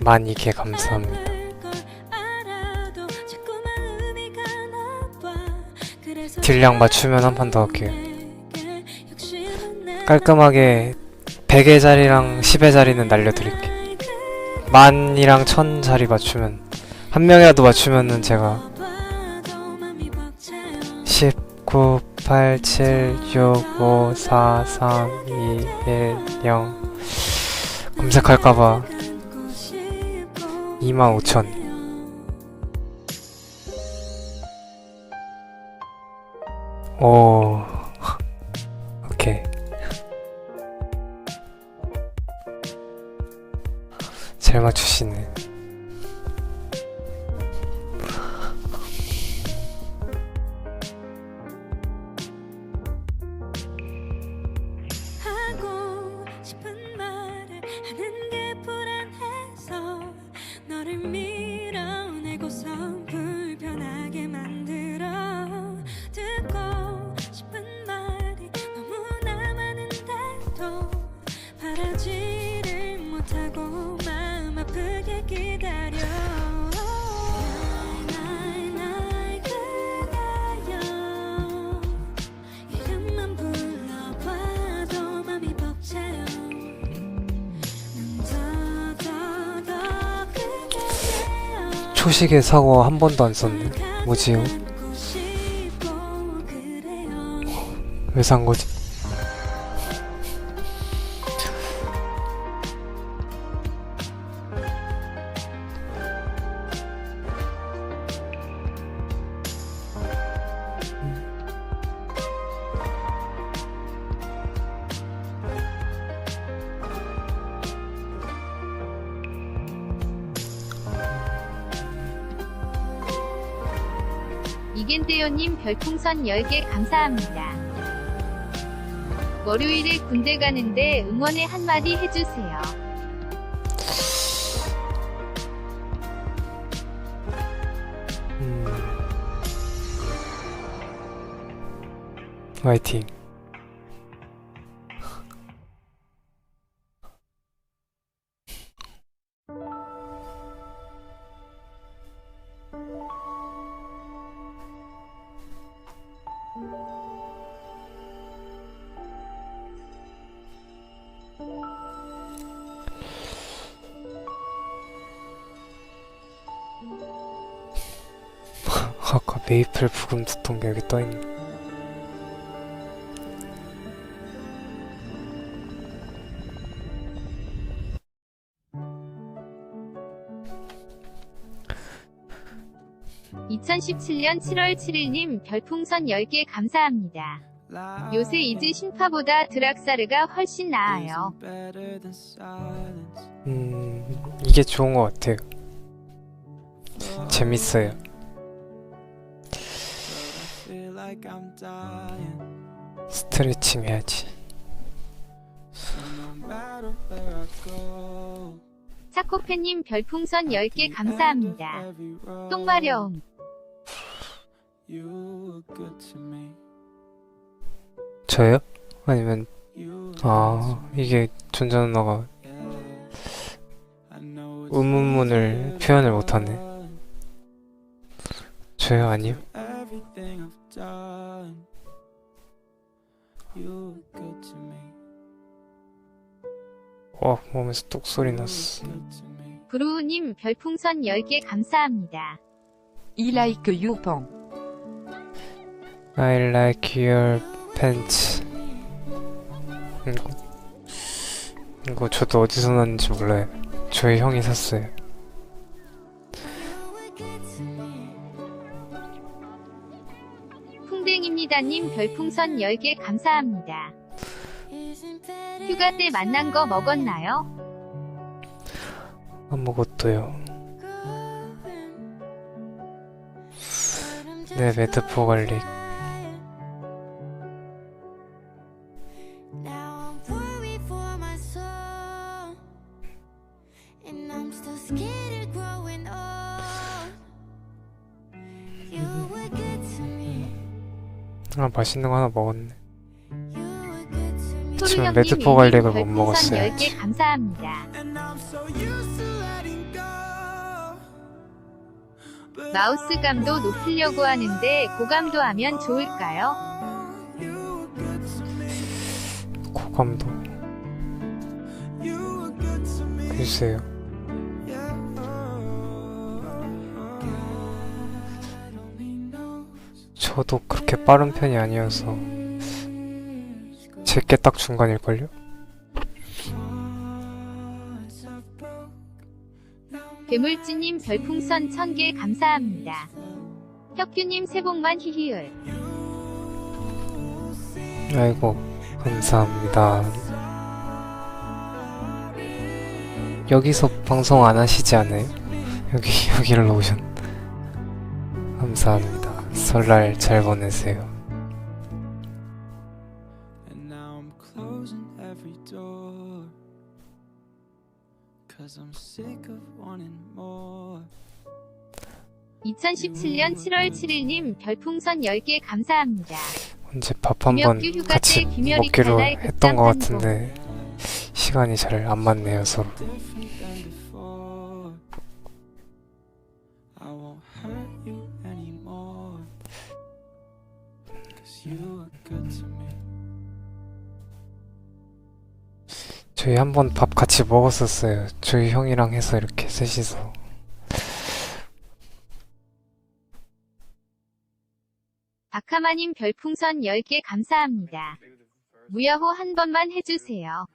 많이 개 감사합니다. 딜량 맞추면 한 판 더 할게요. 깔끔하게 100의 자리랑 10의 자리는 날려드릴게. 만이랑 천 자리 맞추면 한 명이라도 맞추면은 제가 10, 9, 8, 7, 6, 5, 4, 3, 2, 1, 0 검색할까봐 25,000오 많은데도 바라지를 못하고 마음 아프게 기다려. 날, 날 그가요 이름만 불러봐도 맘이 벅차요. 더더더 그대여. 초식에 사고 한 번도 안 썼네. 뭐지요? 왜 산 거지? 이겐데요님 별풍선 10개 감사합니다. 월요일에 군대 가는데 응원의 한마디 해주세요. 음. 화이팅 아까 메이플 부금 듣던 게 여기 떠있네 이 2017년 7월 7일님 별풍선 10개 감사합니다. 요새 이즈 신파보다 드락사르가 훨씬 나아요. 음 이게 좋은 것 같아요 재밌어요 스트레칭 해야지 차코팬님 별풍선 10개 감사합니다. 똥마려움. 저요? 아니면 아 이게 전자 누나가 의문문을 표현을 못하네 저요 아니요? 어 몸에서 뚝 소리 났어. 브루우님 별풍선 10개 감사합니다. I like you pan. I like your pants. 이거 이거 저도 어디서 났는지 몰라요. 저희 형이 샀어요 풍뎅입니다님 별풍선 10개 감사합니다. 휴가 때 만난 거 먹었나요? 아무것도요 네 매드포 관리 아 맛있는 거 하나 먹었네 소르형님 매드포 관리를 못. 10개 감사합니다. 마우스 감도 높이려고 하는데 고감도 하면 좋을까요? 고감도 글쎄요 저도 그렇게 빠른 편이 아니어서 제게 딱 중간일걸요? 괴물지님 별풍선 1000개 감사합니다. 혁규님 새복만 히히을. 아이고 감사합니다 여기서 방송 안 하시지 않아요? 여기 여기를 오셨 감사합니다 설날 잘 보내세요 And now I'm closing every door. Cause I'm sick of wanting more. 2017년 7월 7일님 별풍선 10개 감사합니다. 언제 밥 한번 같이 먹기로 했던 것 같은데 시간이 잘 안 맞네요 서로 저희 한 번 밥 같이 먹었었어요 저희 형이랑 해서 이렇게 셋이서 박하마님 별풍선 10개 감사합니다. 무야호 한 번만 해주세요.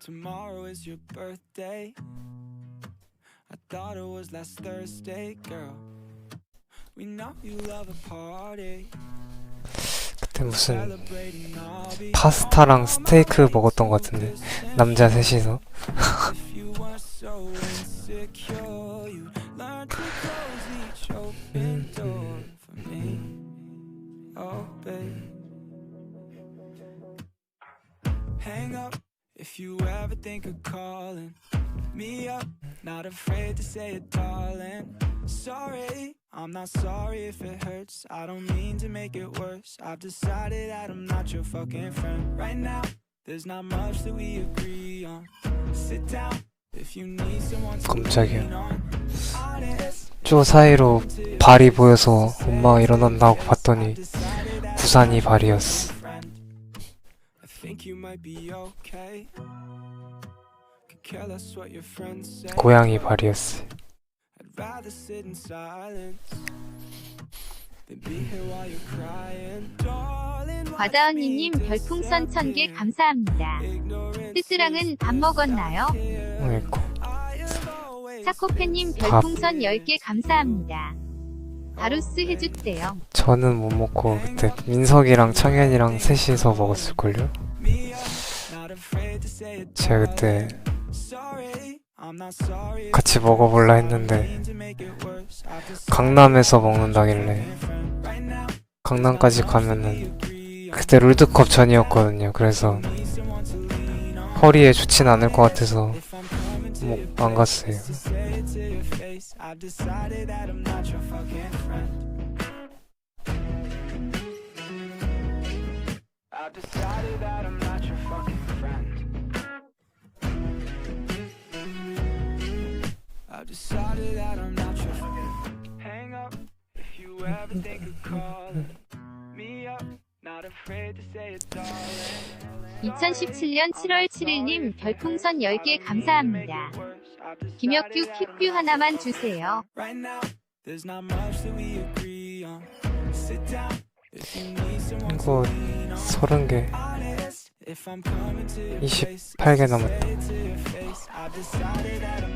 Tomorrow is your birthday. I thought it was last Thursday, girl. 그때 무슨 파스타랑 스테이크 먹었던 것 같은데 남자 셋이서. Oh, babe. Hang up if you ever think of calling me up. Not afraid to say it, darling. Sorry, I'm not sorry if it hurts. I don't mean to make it worse. I've decided that I'm not your fucking friend right now. There's not much that we agree on. Sit down if you need someone to lean on. Honest, 쪼 사이로 발이 보여서 엄마가 일어난다고 봤더니 decided that 부산이 발이었어. 고양이 발이었어 rather sit in silence than be here while you're crying. Darling, 과다언니님 me 별풍선 1000개 disappear. 감사합니다. Ignorance 뜨뜨랑은 밥 먹었나요? 아이고 차코팬님 별풍선 10개 감사합니다. 바루스 해줬대요. 저는 못 먹고 그때 민석이랑 창현이랑 셋이서 먹었을걸요? 제가 그때 같이 먹어볼라 했는데 강남에서 먹는다길래. 강남까지 가면은 그때 롤드컵 전이었거든요 그래서. 허리에 좋진 않을 것 같아서 If I'm coming to 뭐, your 안 갔어요 I've decided that I'm not I've decided that I'm not your fucking Hang up if you ever think of calling me up. Not afraid to say it, darling. 2017년 7월 7일님 별풍선 10개 감사합니다. 김혁규 킥뷰 하나만 주세요. Right now, there's not much that we agree on. Sit down if you need someone to 이거 lean on. 서른 개 Honest, if I'm coming to your 28개 남았다 say it to your face, I've decided that I'm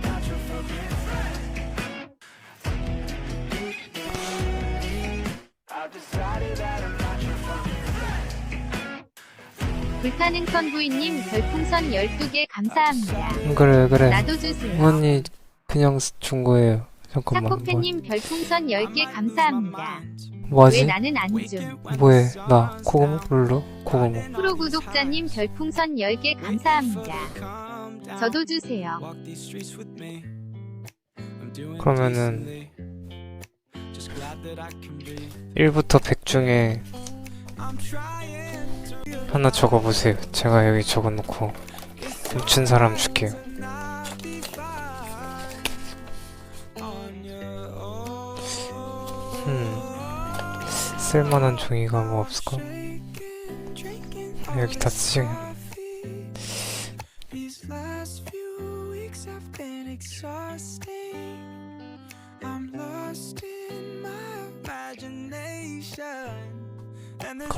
불타는 선 부인님 별풍선 12개 감사합니다. 그래 그래 나도 주세요. 언니 그냥 준 거예요 잠깐만 뭐, 차코팬님 별풍선 10개 감사합니다. 왜 뭐하지? 나는 안 줌? 뭐해 나 코고목 불러? 코고목 프로 구독자님 별풍선 10개 감사합니다. 저도 주세요. 그러면은 1부터 100 중에 하나 적어보세요. 제가 여기 적어놓고 훔친 사람 줄게요. 음, 쓸만한 종이가 뭐 없을까? 여기 다 쓰지. one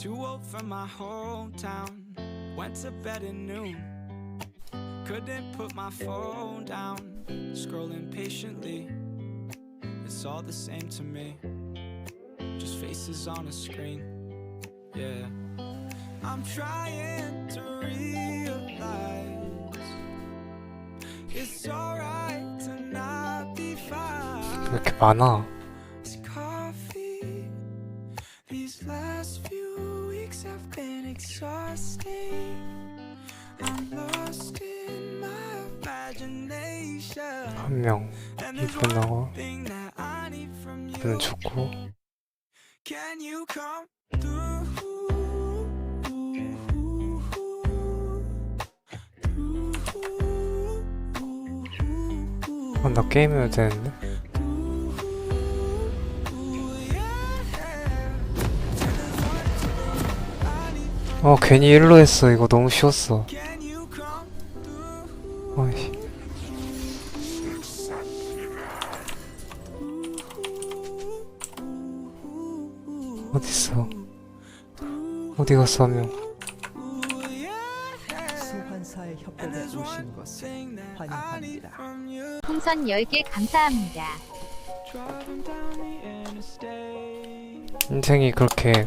Too old for my hometown. Went to bed at noon. Couldn't put my phone down. Scrolling patiently. It's all the same to me. Just faces on a screen. Yeah. I'm trying to realize it's alright to not be 왜 fine. 이 한명 And there's 이분하고 one thing that I need from 이분은 you. 좋고? 아, 나 게임해야 되는데? 어 괜히 일로 했어 이거 너무 쉬웠어 어딨어 어디 갔어 한 명 소환사의 협곡에 오신 것을 Thing that I need 환영합니다. from you. 풍선 10개 감사합니다. 인생이 그렇게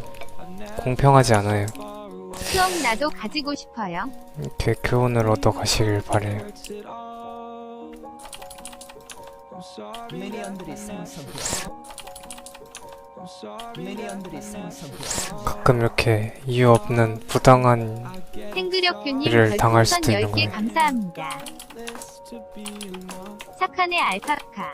공평하지 않아요. 추억 나도 가지고 싶어요. 이렇게 교훈을 얻어 가시길 바래요 미니언들이 생성되었습니다. 가끔 이렇게 이유 없는 부당한 일을 당할 수도 있는 10개 거예요. 감사합니다. 착한의 알파카.